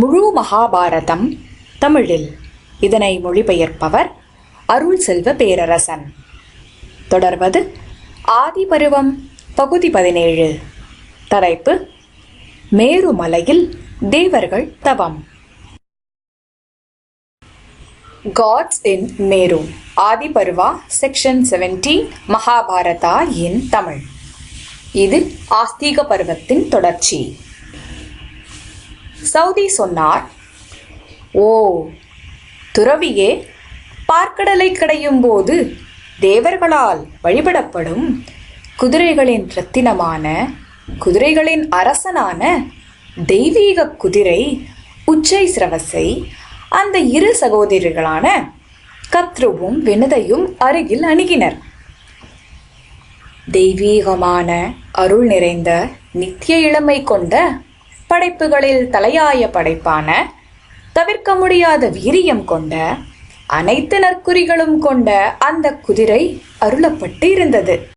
முழு மகாபாரதம் தமிழில். இதனை மொழிபெயர்ப்பவர் அருள் செல்வ பேரரசன். தொடர்வது ஆதிபருவம் பகுதி பதினேழு. தலைப்பு மேருமலையில் தேவர்கள் தவம். Gods in Meru Adiparva section 17 Mahabharata in Tamil. இது ஆஸ்தீக பருவத்தின் தொடர்ச்சி. சவுதி சொன்னார் ஓ துறவியே பார்க்கடலை கடையும் போது தேவர்களால் வழிபடப்படும் குதிரைகளின் ரத்தினமான குதிரைகளின் அரசனான தெய்வீக குதிரை உச்சை சிரவசை அந்த இரு சகோதரிகளான கத்ருவும் வினதையும் அருகில் அணுகினர். தெய்வீகமான அருள் நிறைந்த நித்திய இளமை கொண்ட படைப்புகளில் தலையாய படைப்பான தவிர்க்க முடியாத வீரியம் கொண்ட அனைத்து நற்குறிகளும் கொண்ட அந்த குதிரை அருளப்பட்டு இருந்தது.